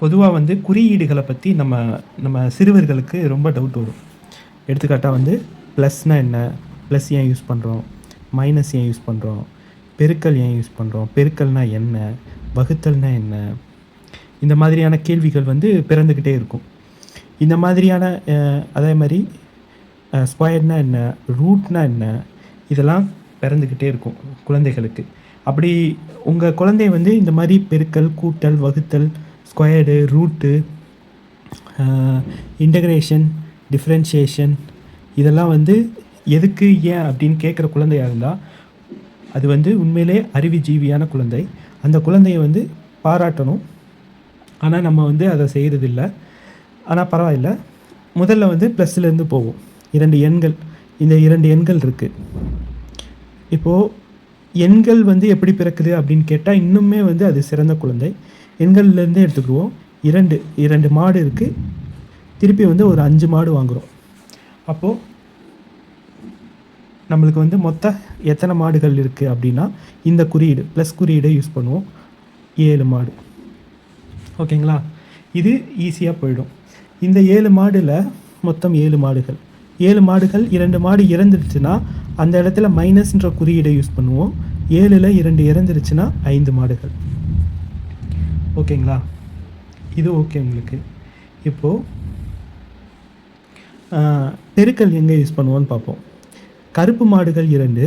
பொதுவாக வந்து குறியீடுகளை பற்றி நம்ம நம்ம சிறுவர்களுக்கு ரொம்ப டவுட் வரும். எடுத்துக்காட்டாக வந்து ப்ளஸ்னால் என்ன? ப்ளஸ் ஏன் யூஸ் பண்ணுறோம் மைனஸ் ஏன் யூஸ் பண்ணுறோம் பெருக்கல் ஏன் யூஸ் பண்ணுறோம் பெருக்கல்னா என்ன? வகுத்தல்னா என்ன? இந்த மாதிரியான கேள்விகள் வந்து பிறந்துக்கிட்டே இருக்கும். இந்த மாதிரியான அதே மாதிரி ஸ்கொயர்னா என்ன? ரூட்னா என்ன? இதெல்லாம் பிறந்துக்கிட்டே இருக்கும் குழந்தைகளுக்கு. அப்படி உங்கள் குழந்தை வந்து இந்த மாதிரி பெருக்கல் கூட்டல் வகுத்தல் ஸ்கொயர்டு ரூட்டு இன்டகிரேஷன் டிஃப்ரென்ஷியேஷன் இதெல்லாம் வந்து எதுக்கு ஏன் அப்படின்னு கேட்குற குழந்தையாக இருந்தால் அது வந்து உண்மையிலே அறிவுஜீவியான குழந்தை. அந்த குழந்தையை வந்து பாராட்டணும். ஆனால் நம்ம வந்து அதை செய்கிறதில்ல ஆனால் பரவாயில்ல. முதல்ல வந்து ப்ளஸ்லேருந்து போவோம். இரண்டு எண்கள். இந்த இரண்டு எண்கள் இருக்குது இப்போது எண்கள் வந்து எப்படி பிறக்குது அப்படின்னு கேட்டால் இன்னுமே வந்து அது சிறந்த குழந்தை. எண்கள்லேருந்தே எடுத்துக்கிடுவோம். இரண்டு இரண்டு மாடு இருக்குது திருப்பி வந்து ஒரு அஞ்சு மாடு வாங்குகிறோம் அப்போது நம்மளுக்கு வந்து மொத்த எத்தனை மாடுகள் இருக்குது அப்படின்னா இந்த குறியீடு ப்ளஸ் குறியீடை யூஸ் பண்ணுவோம். ஏழு மாடு. ஓகேங்களா? இது ஈஸியாக போயிடும். இந்த ஏழு மாடில் மொத்தம் ஏழு மாடுகள். ஏழு மாடுகள் இரண்டு மாடு இறந்துருச்சுன்னா அந்த இடத்துல மைனஸ்ன்ற குறியீடை யூஸ் பண்ணுவோம். ஏழில் இரண்டு இறந்துருச்சுன்னா ஐந்து மாடுகள். ஓகேங்களா? இது ஓகே உங்களுக்கு. இப்போது பெருக்கல் எங்கே யூஸ் பண்ணுவோன்னு பார்ப்போம். கருப்பு மாடுகள் இரண்டு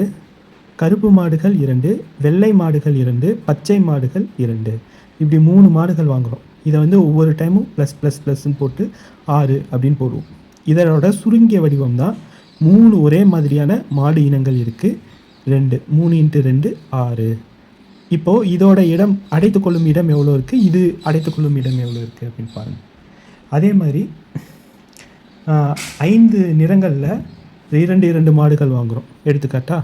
கருப்பு மாடுகள் இரண்டு வெள்ளை மாடுகள் இரண்டு பச்சை மாடுகள் இரண்டு. இப்படி மூணு மாடுகள் வாங்குகிறோம் இதை வந்து ஒவ்வொரு டைமும் ப்ளஸ் ப்ளஸ் ப்ளஸ்ன்னு போட்டு ஆறு அப்படின்னு போடுவோம். இதனோட சுருங்கிய வடிவம் தான் மூணு ஒரே மாதிரியான மாடு இனங்கள் இருக்குது ரெண்டு மூணு இன்ட்டு ரெண்டு ஆறு. இப்போது இதோட இடம் அடைத்துக்கொள்ளும் இடம் எவ்வளோ இருக்குது இது அடைத்து கொள்ளும் இடம் எவ்வளோ இருக்குது அப்படின்னு பாருங்கள் அதே மாதிரி ஐந்து நிறங்களில் இரண்டு இரண்டு மாடுகள் வாங்குகிறோம் எடுத்துக்காட்டா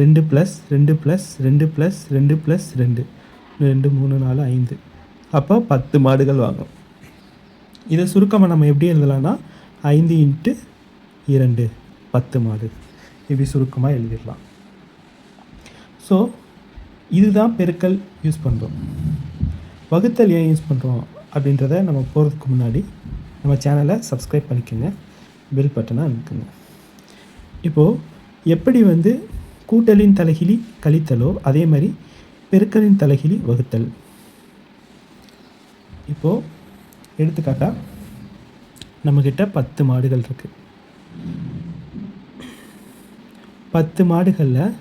ரெண்டு ப்ளஸ் ரெண்டு ப்ளஸ் ரெண்டு ப்ளஸ் ரெண்டு ப்ளஸ் ரெண்டு. ரெண்டு மூணு நாலு ஐந்து. அப்போ பத்து மாடுகள் வாங்குறோம். இதை சுருக்கமாக நம்ம எப்படி எழுதலாம்னா ஐந்து இன்ட்டு இரண்டு பத்து மாடு. இப்படி சுருக்கமாக எழுதிடலாம். ஸோ இதுதான் பெருக்கல் யூஸ் பண்ணுறோம் வகுத்தல் ஏன் யூஸ் பண்ணுறோம் அப்படின்றத நம்ம போகிறதுக்கு முன்னாடி நம்ம சேனலை சப்ஸ்கிரைப் பண்ணிக்கோங்க. பெல் பட்டனை அமுக்குங்க. இப்போது எப்படி வந்து கூட்டலின் தலைகிலி கழித்தலோ அதே மாதிரி பெருக்கலின் தலைகிலி வகுத்தல். இப்போது எடுத்துக்காட்டால் நம்மக்கிட்ட பத்து மாடுகள் இருக்குது பத்து மாடுகளில்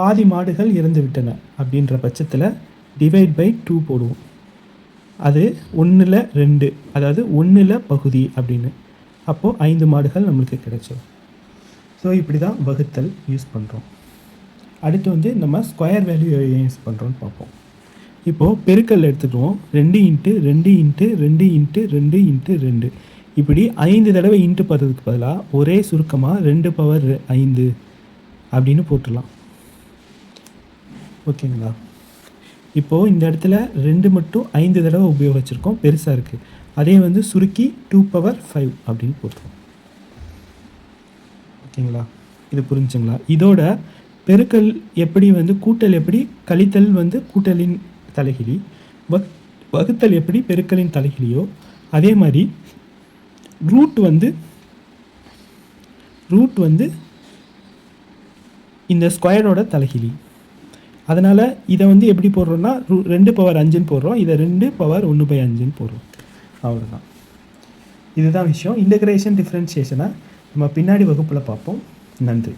பாதி மாடுகள் இறந்து விட்டன அப்படின்ற பட்சத்தில் டிவைட் பை டூ போடுவோம். அது ஒன்றில் ரெண்டு அதாவது ஒன்றில் பகுதி அப்படின்னு. அப்போது ஐந்து மாடுகள் நம்மளுக்கு கிடைச்சிடும் ஸோ இப்படி தான் வகுத்தல் யூஸ் பண்ணுறோம் அடுத்து வந்து நம்ம ஸ்கொயர் வேல்யூ யூஸ் பண்ணுறோன்னு பார்ப்போம். இப்போது பெருக்கல் எடுத்துக்குவோம். ரெண்டு இன்ட்டு ரெண்டு இன்ட்டு ரெண்டு இன்ட்டு ரெண்டு இன்ட்டு ரெண்டு. இப்படி ஐந்து தடவை இன்ட்டு பார்த்ததுக்கு பதிலாக ஒரே சுருக்கமாக ரெண்டு பவர் ஐந்து அப்படின்னு போட்டுடலாம். ஓகேங்களா? இப்போது இந்த இடத்துல ரெண்டு மட்டும் ஐந்து தடவை உபயோகிச்சிருக்கோம். பெருசாக இருக்குது அதே வந்து சுருக்கி டூ பவர் ஃபைவ் அப்படின்னு போட்டுருவோம். ஓகேங்களா? இது புரிஞ்சுங்களா? இதோட பெருக்கல் எப்படி வந்து கூட்டல் எப்படி? கழித்தல் வந்து கூட்டலின் தலைகிலி வகுத்தல் எப்படி? பெருக்கலின் தலைகிலியோ அதே மாதிரி ரூட் வந்து ரூட் வந்து இந்த ஸ்கொயரோட தலைகிலி அதனால் இதை வந்து எப்படி போடுறோம்னா ரூ- ரெண்டு பவர் அஞ்சுன்னு போடுறோம். இதை ரெண்டு பவர் ஒன்று பை அஞ்சுன்னு போடுறோம். அவ்வளோதான் இதுதான் விஷயம். இன்டகிரேஷன் டிஃப்ரென்ஷியேஷனை நம்ம பின்னாடி வகுப்பில் பார்ப்போம். நன்றி.